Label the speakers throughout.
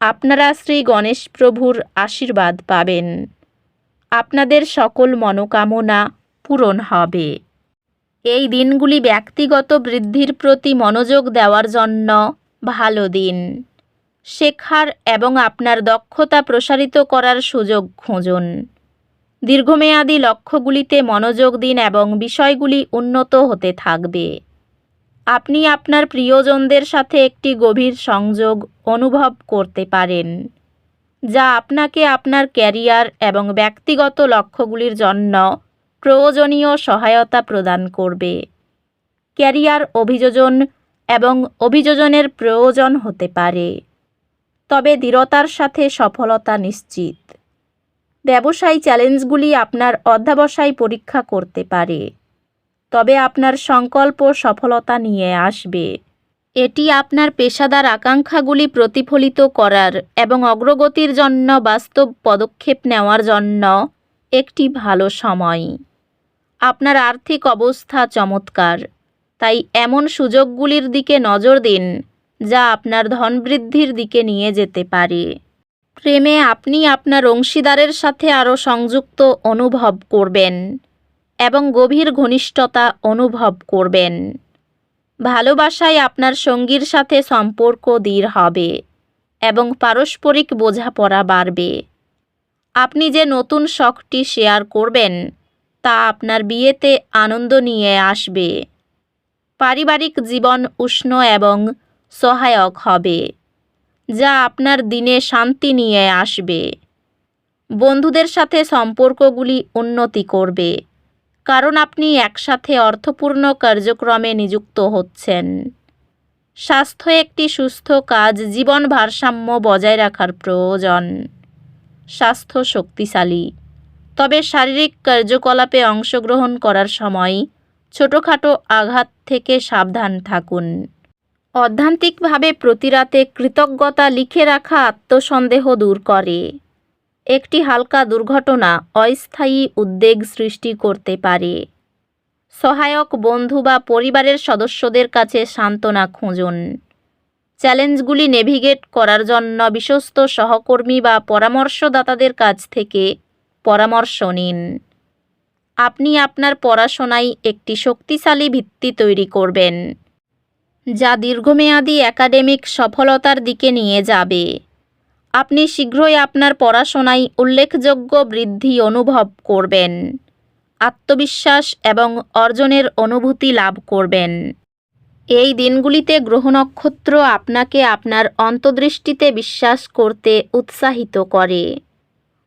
Speaker 1: আপনারা শ্রী গণেশ প্রভুর আশীর্বাদ পাবেন। আপনাদের সকল মনোকামনা পূরণ হবে। এই দিনগুলি ব্যক্তিগত বৃদ্ধির প্রতি মনোযোগ দেওয়ার জন্য ভালো দিন। শেখার এবং আপনার দক্ষতা প্রসারিত করার সুযোগ খুঁজুন। দীর্ঘমেয়াদী লক্ষ্যগুলিতে মনোযোগ দিন এবং বিষয়গুলি উন্নত হতে থাকবে। আপনি আপনার প্রিয়জনদের সাথে একটি গভীর সংযোগ অনুভব করতে পারেন, যা আপনাকে আপনার ক্যারিয়ার এবং ব্যক্তিগত লক্ষ্যগুলির জন্য প্রয়োজনীয় সহায়তা প্রদান করবে। ক্যারিয়ার অভিযোজন এবং অভিযোজনের প্রয়োজন হতে পারে, তবে দৃঢ়তার সাথে সফলতা নিশ্চিত। ব্যবসায়ী চ্যালেঞ্জগুলি আপনার অধ্যাবসায় পরীক্ষা করতে পারে। তবে আপনার সংকল্প সফলতা নিয়ে আসবে। এটি আপনার পেশাদার আকাঙ্ক্ষাগুলি প্রতিফলিত করার এবং অগ্রগতির জন্য বাস্তব পদক্ষেপ নেওয়ার জন্য একটি ভালো সময়। আপনার আর্থিক অবস্থা চমৎকার, তাই এমন সুযোগগুলির দিকে নজর দিন যা আপনার ধন বৃদ্ধির দিকে নিয়ে যেতে পারে। প্রেমে আপনি আপনার অংশীদারের সাথে আরও সংযুক্ত অনুভব করবেন। এবং গভীর ঘনিষ্ঠতা অনুভব করবেন। ভালোবাসায় আপনার সঙ্গীর সাথে সম্পর্ক দৃঢ় হবে এবং পারস্পরিক বোঝাপড়া বাড়বে। আপনি যে নতুন শখটি শেয়ার করবেন, তা আপনার বিয়েতে আনন্দ নিয়ে আসবে। পারিবারিক জীবন উষ্ণ এবং সহায়ক হবে, যা আপনার দিনে শান্তি নিয়ে আসবে। বন্ধুদের সাথে সম্পর্কগুলি উন্নতি করবে। কারণ আপনি একসাথে অর্থপূর্ণ কার্যক্রমে নিযুক্ত হচ্ছেন। স্বাস্থ্য একটি সুস্থ কাজ, জীবন ভারসাম্য বজায় রাখার প্রয়োজন। স্বাস্থ্য শক্তিশালী। তবে শারীরিক কার্যকলাপে অংশগ্রহণ করার সময় ছোটোখাটো আঘাত থেকে সাবধান থাকুন। অধ্যান্তিকভাবে প্রতিরাতে কৃতজ্ঞতা লিখে রাখা আত্মসন্দেহ দূর করে। একটি হালকা দুর্ঘটনা অস্থায়ী উদ্বেগ সৃষ্টি করতে পারে। সহায়ক বন্ধু বা পরিবারের সদস্যদের কাছে সান্ত্বনা খুঁজুন। চ্যালেঞ্জগুলি নেভিগেট করার জন্য বিশ্বস্ত সহকর্মী বা পরামর্শদাতাদের কাছ থেকে পরামর্শ নিন। আপনি আপনার পড়াশোনায় একটি শক্তিশালী ভিত্তি তৈরি করবেন, যা দীর্ঘমেয়াদী একাডেমিক সফলতার দিকে নিয়ে যাবে। আপনি শীঘ্রই আপনার পড়াশোনায় উল্লেখযোগ্য বৃদ্ধি অনুভব করবেন, আত্মবিশ্বাস এবং অর্জনের অনুভূতি লাভ করবেন। এই দিনগুলিতে গ্রহ নক্ষত্র আপনাকে আপনার অন্তর্দৃষ্টিতে বিশ্বাস করতে উৎসাহিত করে।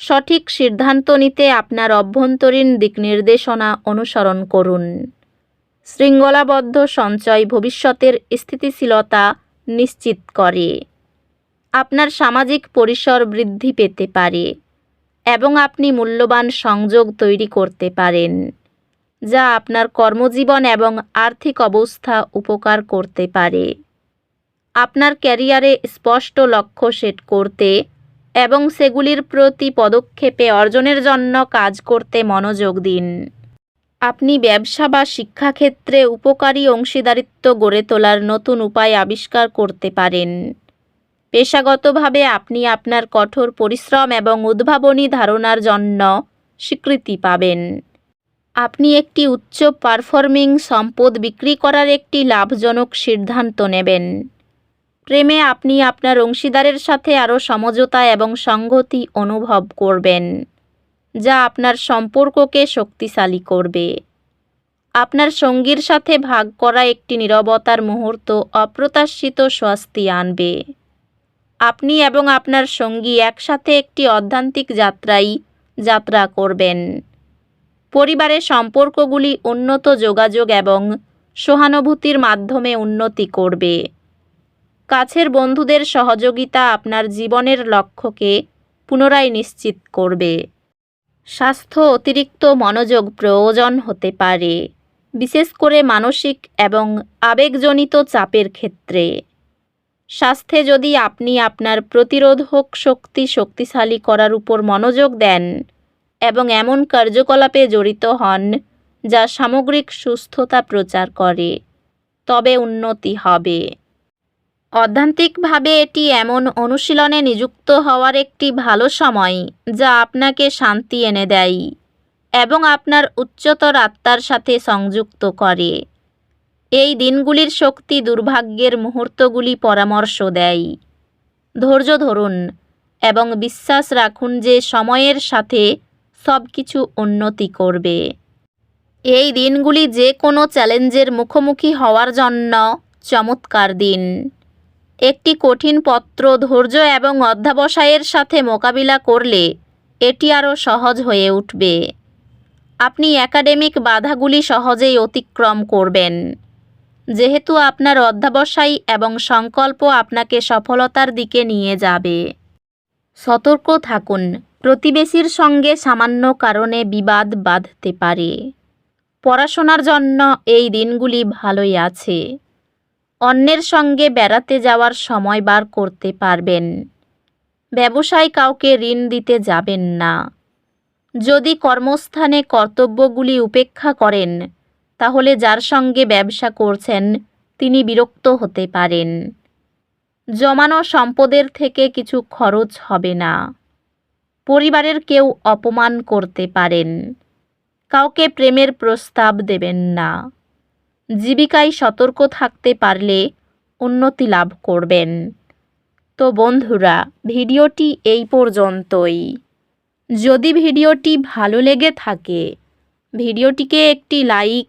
Speaker 1: সঠিক সিদ্ধান্ত নিতে আপনার অভ্যন্তরীণ দিক নির্দেশনা অনুসরণ করুন। শৃঙ্খলাবদ্ধ সঞ্চয় ভবিষ্যতের স্থিতিশীলতা নিশ্চিত করে। আপনার সামাজিক পরিসর বৃদ্ধি পেতে পারে এবং আপনি মূল্যবান সংযোগ তৈরি করতে পারেন, যা আপনার কর্মজীবন এবং আর্থিক অবস্থা উপকার করতে পারে। আপনার ক্যারিয়ারে স্পষ্ট লক্ষ্য সেট করতে এবং সেগুলির প্রতি পদক্ষেপে অর্জনের জন্য কাজ করতে মনোযোগ দিন। আপনি ব্যবসা বা শিক্ষাক্ষেত্রে উপকারী অংশীদারিত্ব গড়ে তোলার নতুন উপায় আবিষ্কার করতে পারেন। পেশাগতভাবে আপনি আপনার কঠোর পরিশ্রম এবং উদ্ভাবনী ধারণার জন্য স্বীকৃতি পাবেন। আপনি একটি উচ্চ পারফর্মিং সম্পদ বিক্রি করার একটি লাভজনক সিদ্ধান্ত নেবেন। প্রেমে আপনি আপনার অংশীদারের সাথে আরও সমঝোতা এবং সংগতি অনুভব করবেন, যা আপনার সম্পর্ককে শক্তিশালী করবে। আপনার সঙ্গীর সাথে ভাগ করা একটি নীরবতার মুহূর্ত অপ্রত্যাশিত স্বস্তি আনবে। আপনি এবং আপনার সঙ্গী একসাথে একটি অধ্যান্তিক যাত্রায় যাত্রা করবেন। পরিবারের সম্পর্কগুলি উন্নত যোগাযোগ এবং সহানুভূতির মাধ্যমে উন্নতি করবে। কাছের বন্ধুদের সহযোগিতা আপনার জীবনের লক্ষ্যকে পুনরায় নিশ্চিত করবে। স্বাস্থ্য অতিরিক্ত মনোযোগ প্রয়োজন হতে পারে, বিশেষ করে মানসিক এবং আবেগজনিত চাপের ক্ষেত্রে। স্বাস্থ্যে যদি আপনি আপনার প্রতিরোধক শক্তি শক্তিশালী করার উপর মনোযোগ দেন এবং এমন কার্যকলাপে জড়িত হন যা সামগ্রিক সুস্থতা প্রচার করে, তবে উন্নতি হবে। অধ্যান্তিকভাবে এটি এমন অনুশীলনে নিযুক্ত হওয়ার একটি ভালো সময় যা আপনাকে শান্তি এনে দেয় এবং আপনার উচ্চতর আত্মার সাথে সংযুক্ত করে। এই দিনগুলির শক্তি দুর্ভাগ্যের মুহূর্তগুলি পরামর্শ দেয়। ধৈর্য ধরুন এবং বিশ্বাস রাখুন যে সময়ের সাথে সব কিছু উন্নতি করবে। এই দিনগুলি যে কোনো চ্যালেঞ্জের মুখোমুখি হওয়ার জন্য চমৎকার দিন। একটি কঠিন পত্র ধৈর্য এবং অধ্যাবসায়ের সাথে মোকাবিলা করলে এটি আরও সহজ হয়ে উঠবে। আপনি একাডেমিক বাধাগুলি সহজেই অতিক্রম করবেন। যেহেতু আপনার অধ্যাবসায় এবং সংকল্প আপনাকে সফলতার দিকে নিয়ে যাবে। সতর্ক থাকুন, প্রতিবেশীর সঙ্গে সামান্য কারণে বিবাদ বাঁধতে পারে। পড়াশোনার জন্য এই দিনগুলি ভালোই আছে। অন্যের সঙ্গে বেড়াতে যাওয়ার সময় বার করতে পারবেন। ব্যবসায় কাউকে ঋণ দিতে যাবেন না। যদি কর্মস্থানে কর্তব্যগুলি উপেক্ষা করেন তাহলে যার সঙ্গে ব্যবসা করছেন, তিনি বিরক্ত হতে পারেন। জমানো সম্পদের থেকে কিছু খরচ হবে না। পরিবারের কেউ অপমান করতে পারেন। কাউকে প্রেমের প্রস্তাব দেবেন না। জীবিকায় সতর্ক থাকতে পারলে উন্নতি লাভ করবেন। তো বন্ধুরা, ভিডিওটি এই পর্যন্তই। যদি ভিডিওটি ভালো লেগে থাকে, ভিডিওটিকে একটি লাইক